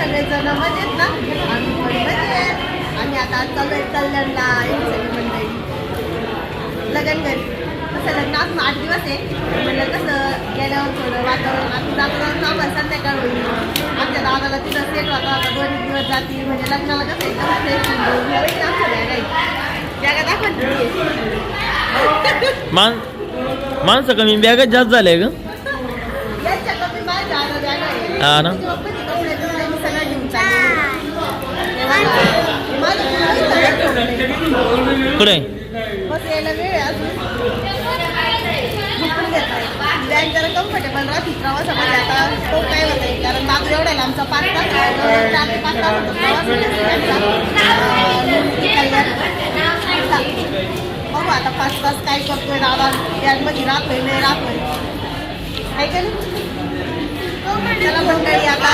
सगळेजण मजेत ना? आम्ही पण मजेत. आणि आता चालू आहे कल्याणला येईल सगळी मंडळी लग्न घरी कसं लग्न? असून आठ दिवस आहे. म्हणलं कसं गेल्यावर थोडं वातावरण आता जाता जाता आम्हाला संध्याकाळ. होईल आमच्या दादाला तिथं सेट होता. आता दोन दिवस जातील. म्हणजे लग्नाला कसं एकदम फ्रेश होऊन यावेळी आमच्या बॅगा बॅगा दाखवा तुम्ही. मान माणसं कमी बॅगच जास्त झाले आहे. हा ना तुझ्या पप्पाची कपडे बिपडे मी सगळं घेऊन चालले. माझं कुणालाही सगळं ठेवलंय. कुठे बस यायला वेळ आहे अजून झोपून घेतलाय बॅग जरा कम्फर्टेबल राहते प्रवासामध्ये आता तो काय होत आहे कारण बाजू एवढा आहे आमचा पाच तास जवळजवळ चार ते पाच तास होतो प्रवास होतो आमचा. बघू आता पाच तास काय करतोय दादा. बॅगमध्ये राहतोय नाही राहतोय. आहे का नाही? चला आता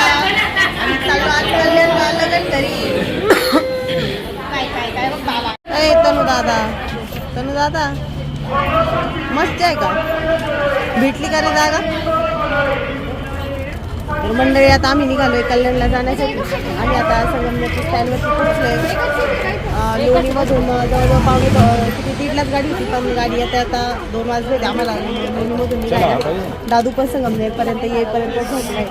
आम्ही आज लग्न घरी काय काय काय बघ बाबा ए तनु दादा. तनु दादा मस्त आहे का? भेटली का रे जागा? मंडळी आता आम्ही निघालोय कल्याणला जाण्यासाठी. आम्ही आता संगमनेरच्या स्टँडवरती पोहोचलोय. लोणीमधून जवळजवळ पावणे दो- किती दीडलाच गाडी होती पण गाडी आता आता दोन वाजले आम्हाला. लोणीमधून निघायला दादू पण संगमनेरपर्यंत येईपर्यंत झोपलाय.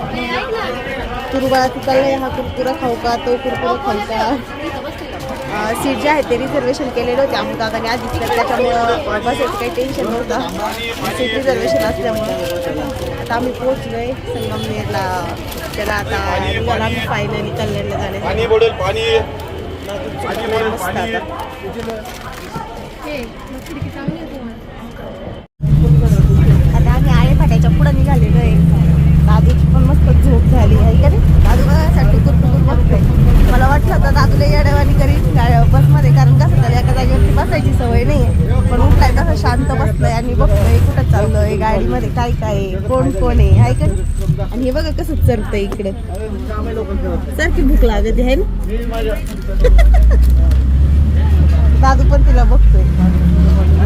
तुरुबाळा ती चाललंय हा कुरकुरा खाऊ का? तो कुरकुरा खाऊ का? सीट जे आहे ते रिझर्वेशन केलेले होते आम्ही दादाने आधीच. तर त्याच्यामुळं बसायचं काही टेन्शन नव्हतं. सीट रिझर्वेशन असल्यामुळं. आता आम्ही पोहोचलोय संगमनेरला. त्याला आता आम्ही फायनली कल्याणला जाण्यासाठी आता. आम्ही आळे फाट्याच्या पुढे निघालेलो आहे. दादूची पण मस्त झोप झाली आहे का रे दादू बघासाठी कुरकुर बघतोय मला वाटलं होतं दादूला येड्यावानी करीन गा- बसमध्ये कारण कसं त्याला एका जागेवरती बसायची सवय नाही पण उठलाय तसं शांत बसलोय आणि बघतोय गाडीमध्ये काय काय आहे, कोण कोण आहे? हाय का? आणि हे बघा कसं चरतंय इकडे. सारखी भूक लागत आहे ना? दादू पण तिला बघतोय.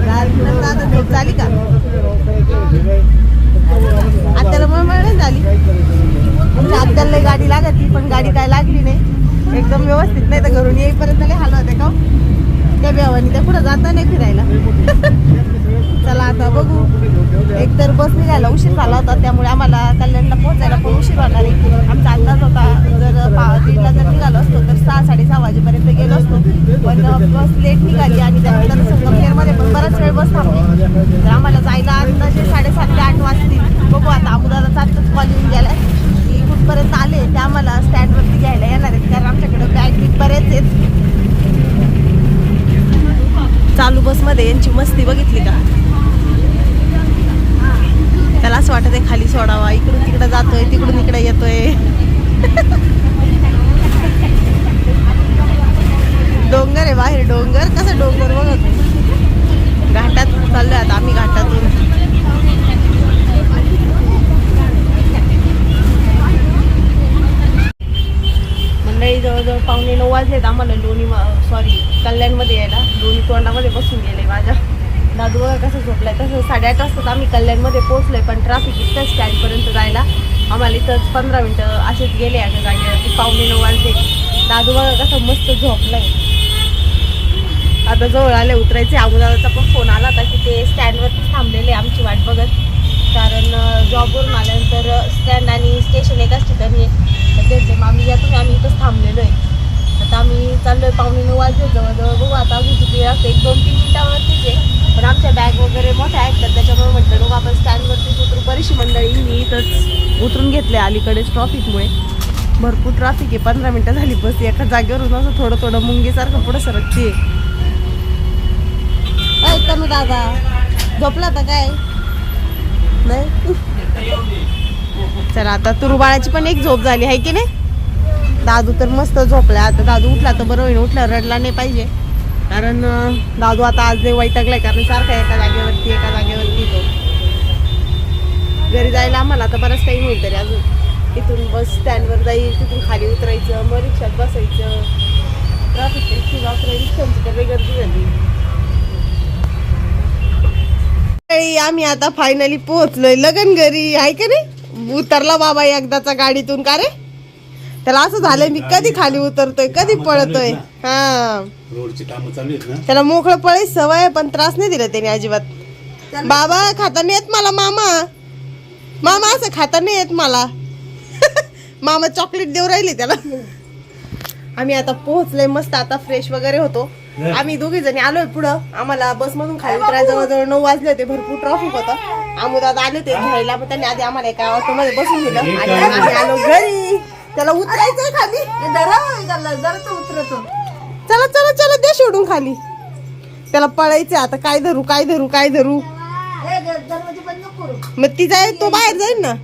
दादू दादा झोप झाली का? आत्याला मग नाही झाली? म्हणजे आत्याला गाडी लागत पण गाडी काय लागली नाही. एकदम व्यवस्थित नाही तर घरून येईपर्यंत लई हाल होते का हो? पण त्या बेवानी पुढे जाता नाही फिरायला. चला आता बघू. एकतर बस निघायला उशीर झाला होता त्यामुळे आम्हाला कल्याणला पोहोचायला पण उशीर होणार आहे. आमचा अंदाज होता जर पा दीडला जर निघालो असतो तर सहा साडेसहा वाजेपर्यंत गेलो असतो. पण बस लेट निघाली आणि त्यानंतर संगमनेरमध्ये पण बराच वेळ बस थांबली. तर आम्हाला जायला अंदाजे साडेसात ते आठ वाजतील. बघू आता अमुदाचा आत्ताच कॉल येऊन गेलाय की कुठपर्यंत आले ते आम्हाला स्टँडवरती घ्यायला येणार आहेत कारण आमच्याकडे बॅग बिग बरेच आहेत मध्ये यांची मस्ती बघितली का? त्याला असं वाटत आहे खाली सोडावा इकडून तिकडे जातोय तिकडून इकडे येतोय. डोंगर आहे बाहेर डोंगर कसं डोंगर बघत? घाटात चाललोय आता आम्ही घाटातून. मंडळी जवळजवळ पावणे नऊ वाजलेत आम्हाला. लोणी सॉरी कल्याणमध्ये यायला. लोणी तोंडामध्ये बसून गेले माझ्या. दादू बघा कसं झोपलाय. तसं साडेआठ वाजताच आम्ही कल्याणमध्ये पोहोचलोय पण ट्रॅफिक इथं स्टँडपर्यंत जायला आम्हाला इथंच पंधरा मिनटं असेच गेले आता गाडीवरती पावणे नऊ वाजले. दादू बघा कसं मस्त झोपलाय. आता जवळ आले उतरायचे. अगोदरचा पण फोन आला होता की ते स्टँडवरतीच थांबलेले आमची वाट बघत. कारण जॉबवरून आल्यानंतर स्टँड आणि स्टेशन एकाच ठिकाणी आहे. मग आम्ही या तुम्ही आम्ही इथंच थांबलेलो आहे. आता आम्ही चाललोय पावणे नऊ वाजले जवळजवळ बघू आता अजून किती लागतं एक दोन तीन मिनिटावरतीच आहे. पण आमच्या बॅग वगैरे मोठ्या आहेत तर त्याच्यामुळे म्हटलं बघू आपण स्टँडवरतीच उतरू. बरीचशी मंडळी मी इथंच उतरून घेतले अलीकडेच ट्रॉफिकमुळे भरपूर ट्रॅफिक आहे पंधरा मिनटं झाली बस एका जागेवरून असं थोडं थोडं मुंगीसारखं पुढं सरकते ऐका ना दादा झोपला तर काय? नाही. चला आता तुरुबाळाची पण एक झोप झाली आहे की नाही? दादू तर मस्त झोपला आता दादू उठला तर बरं होईल. उठला रडला नाही पाहिजे. कारण दादू आता आज जे वैतागलाय. कारण सारखा एका जागेवरती एका जागेवरती तो. घरी जायला आम्हाला आता बराच टाईम होईल तरी अजून. इथून बस स्टँडवर जाईल. तिथून खाली उतरायचं मग रिक्षात बसायचं. ट्रॅफिक इतकी रिक्षांची तर गर्दी झाली. आम्ही आता फायनली पोहोचलोय. लगन घरी. आहे का नाही? उतरला बाबा एकदाचा गाडीतून. का रे? त्याला असं झालंय मी कधी खाली उतरतोय कधी पळतोय? हा. रोडची कामं चालू आहेत ना. त्याला मोकळं पळायची सवय पण त्रास नाही दिला त्याने अजिबात. बाबा खाता नाही येत मला मामा. मामा असं खाता नाही येत मला. मामा चॉकलेट देऊ राहिली त्याला. आम्ही आता पोहोचलोय मस्त आता फ्रेश वगैरे होतो. आम्ही दोघी जणी आलोय पुढं. आम्हाला बस मधून खाली उतरायला जवळजवळ नऊ वाजले होते भरपूर ट्रॉफिक होतं. आमोदात आले होते घ्यायला मग त्यांनी आधी आम्हाला एका ऑटो मध्ये बसून दिलं. आणि आम्ही आलो घरी. त्याला उतरायचंय खाली. उतरतो. चला चला चला दे सोडून खाली. त्याला पळायचं आता काय धरू काय धरू काय धरू. मग ती जाईल तो बाहेर जाईल ना.